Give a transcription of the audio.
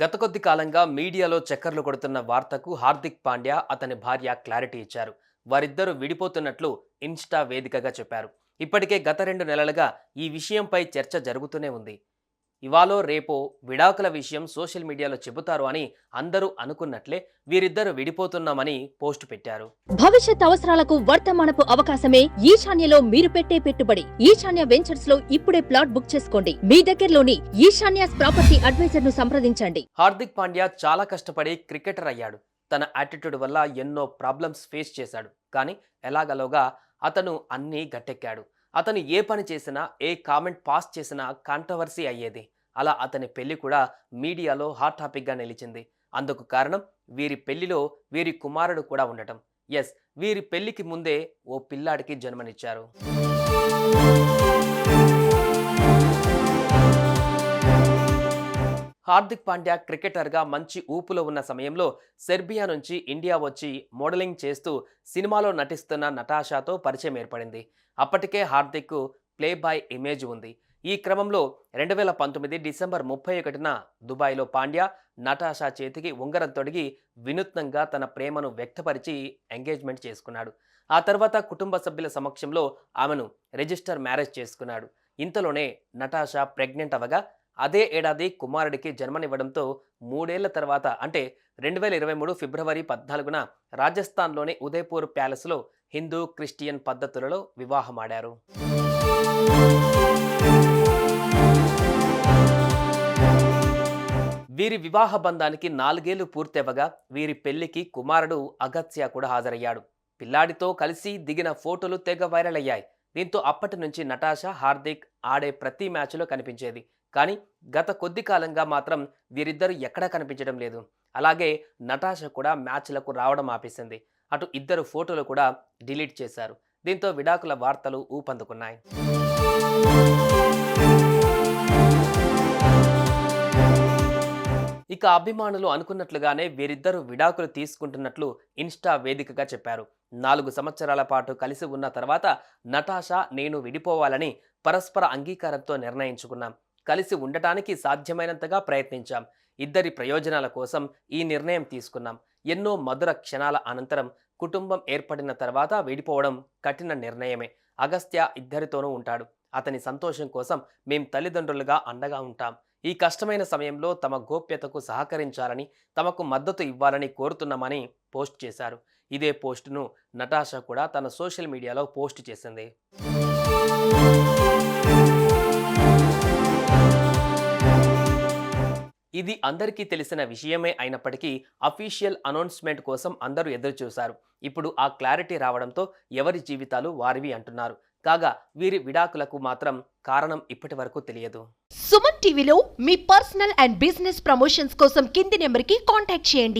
గత కొద్ది కాలంగా మీడియాలో చక్కర్లు కొడుతున్న వార్తకు హార్దిక్ పాండ్యా అతని భార్య క్లారిటీ ఇచ్చారు. వారిద్దరూ విడిపోతున్నట్లు ఇన్స్టా వేదికగా చెప్పారు. ఇప్పటికే గత రెండు నెలలుగా ఈ విషయంపై చర్చ జరుగుతూనే ఉంది. ఇవాళో రేపో విడాకుల విషయం సోషల్ మీడియాలో చెబుతారు అని అందరూ అనుకున్నట్లే వీరిద్దరు విడిపోతున్నామని పోస్టు పెట్టారు. భవిష్యత్ అవసరాలకు వర్తమానపు అవకాశమే ఈశాన్యలో మీరు పెట్టే పెట్టుబడి. ఈశాన్య వెంచర్స్లో ఇప్పుడే ప్లాట్ బుక్ చేసుకోండి. మీ దగ్గరలోని ఈశాన్యాస్ ప్రాపర్టీ అడ్వైజర్ను సంప్రదించండి. హార్దిక్ పాండ్యా చాలా కష్టపడి క్రికెటర్ అయ్యాడు. తన యాటిట్యూడ్ వల్ల ఎన్నో ప్రాబ్లమ్స్ ఫేస్ చేశాడు. కానీ ఎలాగలోగా అతను అన్నీ గట్టెక్కాడు. అతను ఏ పని చేసినా ఏ కామెంట్ పాస్ చేసినా కాంట్రవర్సీ అయ్యేది. అలా అతని పెళ్ళి కూడా మీడియాలో హాట్ టాపిక్గా నిలిచింది. అందుకు కారణం వీరి పెళ్ళిలో వీరి కుమారుడు కూడా ఉండటం. ఎస్ వీరి పెళ్ళికి ముందే ఓ పిల్లాడికి జన్మనిచ్చారు. హార్దిక్ పాండ్యా క్రికెటర్గా మంచి ఊపులో ఉన్న సమయంలో సెర్బియా నుంచి ఇండియా వచ్చి మోడలింగ్ చేస్తూ సినిమాలో నటిస్తున్న నటాషాతో పరిచయం ఏర్పడింది. అప్పటికే హార్దిక్ ప్లే బాయ్ ఇమేజ్ ఉంది. ఈ క్రమంలో రెండు వేల పంతొమ్మిది డిసెంబర్ ముప్పై ఒకటిన దుబాయ్లో పాండ్యా నటాషా చేతికి ఉంగరం తొడిగి వినూత్నంగా తన ప్రేమను వ్యక్తపరిచి ఎంగేజ్మెంట్ చేసుకున్నాడు. ఆ తర్వాత కుటుంబ సభ్యుల సమక్షంలో ఆమెను రిజిస్టర్ మ్యారేజ్ చేసుకున్నాడు. ఇంతలోనే నటాషా ప్రెగ్నెంట్ అవగా అదే ఏడాది కుమారుడికి జన్మనివ్వడంతో మూడేళ్ళ తర్వాత అంటే రెండు వేల ఇరవై మూడు ఫిబ్రవరి పద్నాలుగున రాజస్థాన్లోని ఉదయపూర్ ప్యాలెస్లో హిందూ క్రిస్టియన్ పద్ధతులలో వివాహమాడారు. వీరి వివాహ బంధానికి నాలుగేళ్ళు పూర్తవగా వీరి పెళ్ళికి కుమారుడు అగత్య కూడా హాజరయ్యాడు. పిల్లాడితో కలిసి దిగిన ఫోటోలు తెగ వైరల్ అయ్యాయి. దీంతో అప్పటి నుంచి నటాషా హార్దిక్ ఆడే ప్రతి మ్యాచ్లో కనిపించేది. కానీ గత కొద్ది కాలంగా మాత్రం వీరిద్దరూ ఎక్కడా కనిపించడం లేదు. అలాగే నటాషా కూడా మ్యాచ్లకు రావడం ఆపేసింది. అటు ఇద్దరు ఫోటోలు కూడా డిలీట్ చేశారు. దీంతో విడాకుల వార్తలు ఊపందుకున్నాయి. ఇక అభిమానులు అనుకున్నట్లుగానే వీరిద్దరూ విడాకులు తీసుకుంటున్నట్లు ఇన్స్టా వేదికగా చెప్పారు. నాలుగు సంవత్సరాల పాటు కలిసి ఉన్న తర్వాత నటాషా నేను విడిపోవాలని పరస్పర అంగీకారంతో నిర్ణయించుకున్నాం. కలిసి ఉండటానికి సాధ్యమైనంతగా ప్రయత్నించాం. ఇద్దరి ప్రయోజనాల కోసం ఈ నిర్ణయం తీసుకున్నాం. ఎన్నో మధుర క్షణాల అనంతరం కుటుంబం ఏర్పడిన తర్వాత విడిపోవడం కఠిన నిర్ణయమే. అగస్త్య ఇద్దరితోనూ ఉంటాడు. అతని సంతోషం కోసం మేం తల్లిదండ్రులుగా అండగా ఉంటాం. ఈ కష్టమైన సమయంలో తమ గోప్యతకు సహకరించాలని తమకు మద్దతు ఇవ్వాలని కోరుతున్నామని పోస్ట్ చేశారు. ఇదే పోస్టును నటాషా కూడా తన సోషల్ మీడియాలో పోస్ట్ చేసింది. ఇది అందరికీ తెలిసిన విషయమే అయినప్పటికీ అఫీషియల్ అనౌన్స్మెంట్ కోసం అందరూ ఎదురుచూశారు. ఇప్పుడు ఆ క్లారిటీ రావడంతో ఎవరి జీవితాలు వారివి అంటున్నారు. కాగా వీరి విడాకులకు మాత్రం కారణం ఇప్పటి వరకు తెలియదు. సుమన్ టీవీలో మీ పర్సనల్ అండ్ బిజినెస్ ప్రమోషన్స్ కోసం కింది నెంబర్కి కాంటాక్ట్ చేయండి.